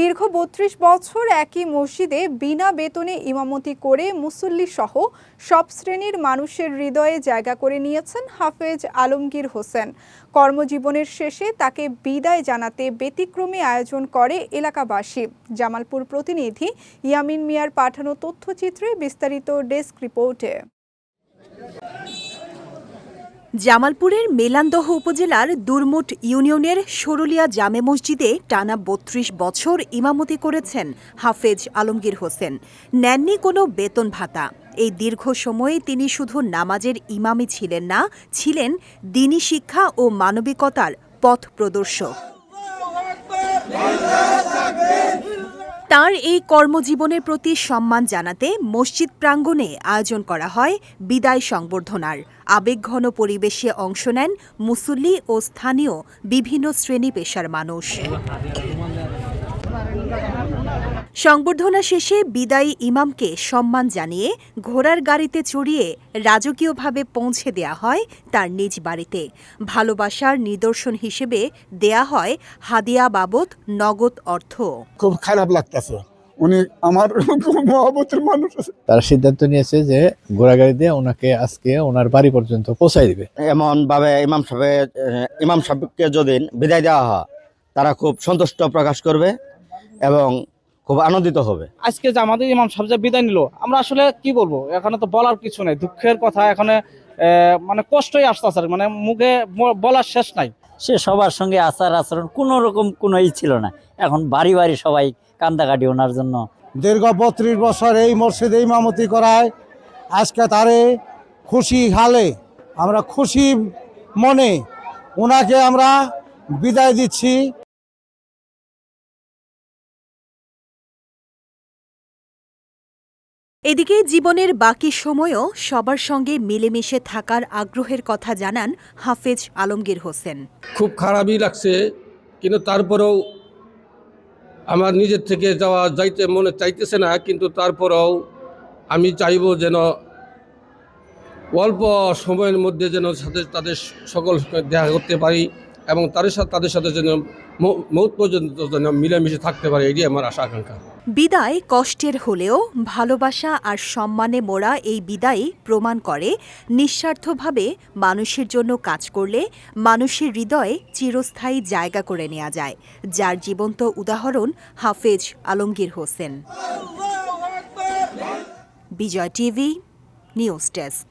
দীর্ঘ বত্রিশ বছর একই মসজিদে বিনা বেতনে ইমামতি করে মুসল্লি সহ সব শ্রেণির মানুষের হৃদয়ে জায়গা করে নিয়েছেন হাফেজ আলমগীর হোসেন। কর্মজীবনের শেষে তাকে বিদায় জানাতে ব্যতিক্রমী আয়োজন করে এলাকাবাসী। জামালপুর প্রতিনিধি ইয়ামিন মিয়ার পাঠানো তথ্যচিত্রে বিস্তারিত ডেস্ক রিপোর্টে। জামালপুরের মেলান্দহ উপজেলার দুরমুট ইউনিয়নের সরুলিয়া জামে মসজিদে টানা বত্রিশ বছর ইমামতি করেছেন হাফেজ আলমগীর হোসেন। নেননি কোনো বেতন ভাতা। এই দীর্ঘ সময়ে তিনি শুধু নামাজের ইমামই ছিলেন না, ছিলেন দিনী শিক্ষা ও মানবিকতার পথ প্রদর্শক। তার এই কর্মজীবনের প্রতি সম্মান জানাতে মসজিদ প্রাঙ্গণে আয়োজন করা হয় বিদায় সংবর্ধনার। আবেগঘন পরিবেশে অংশ নেন মুসল্লি ও স্থানীয় বিভিন্ন শ্রেণি পেশার মানুষ। সংবর্ধনা শেষে বিদায়ী ইমামকে সম্মান জানিয়ে ঘোড়ার গাড়িতে চড়িয়ে রাজকীয়ভাবে পৌঁছে দেয়া হয় তার নিজ বাড়িতে। ভালোবাসার নিদর্শন হিসেবে দেয়া হয় হাদিয়া বাবদ নগদ অর্থ। খুব খারাপ লাগতেছে। উনি আমার খুব মহব্বতের মানুষ আছে। তারা সিদ্ধান্ত নিয়েছে যে ঘোড়াগাড়ি দিয়ে ওনাকে আজকে ওনার বাড়ি পর্যন্ত পৌঁছাই দিবে। এমন ভাবে ইমাম সাহেব ইমাম সাহেবকে যদি বিদায় দেওয়া হয় তারা খুব সন্তুষ্ট প্রকাশ করবে এবং খুব আনন্দিত হবে। আজকে যে আমাদের ইমাম সাহেব যে বিদায় নিল আমরা আসলে কি বলব? এখানে তো বলার কিছু নেই দুঃখের কথা এখানে মানে কষ্টই আসতেছে আর মানে মুখে বলার শেষ নাই। সে সবার সঙ্গে আচার আচরণ কোনো রকম কোনো ই ছিল না। এখন বাড়ি বাড়ি সবাই কান্দাকাটি ওনার জন্য। দীর্ঘ বত্রিশ বছর এই মসজিদে ইমামতি করায় আজকে তারে খুশি হালে আমরা খুশি মনে ওনাকে আমরা বিদায় দিচ্ছি। এদিকে জীবনের বাকি সময়ও সবার সঙ্গে মিলেমিশে থাকার আগ্রহের কথা জানান হাফেজ আলমগীর হোসেন। খুব খারাপই লাগছে, কিন্তু তারপরেও আমার নিজের থেকে যাওয়া যাইতে মনে চাইতেছে না, কিন্তু তারপরেও আমি চাইব যেন অল্প সময়ের মধ্যে যেন সাথে তাদের সকল দেখা করতে পারি। এবং তাদের সাথে তাদের সাথে যেন মৌত পর্যন্ত যেন মিলেমিশে থাকতে পারি, এটাই আমার আশা, আকাঙ্ক্ষা। বিদায়, কষ্টের হলেও ভালোবাসা আর সম্মানে মোড়া এই বিদায় প্রমাণ করে নিঃস্বার্থভাবে মানুষের জন্য কাজ করলে মানুষের হৃদয়ে চিরস্থায়ী জায়গা করে নেওয়া যায়, যার জীবন্ত উদাহরণ Hafez Alamgir Hossain. Bijoy TV, news desk.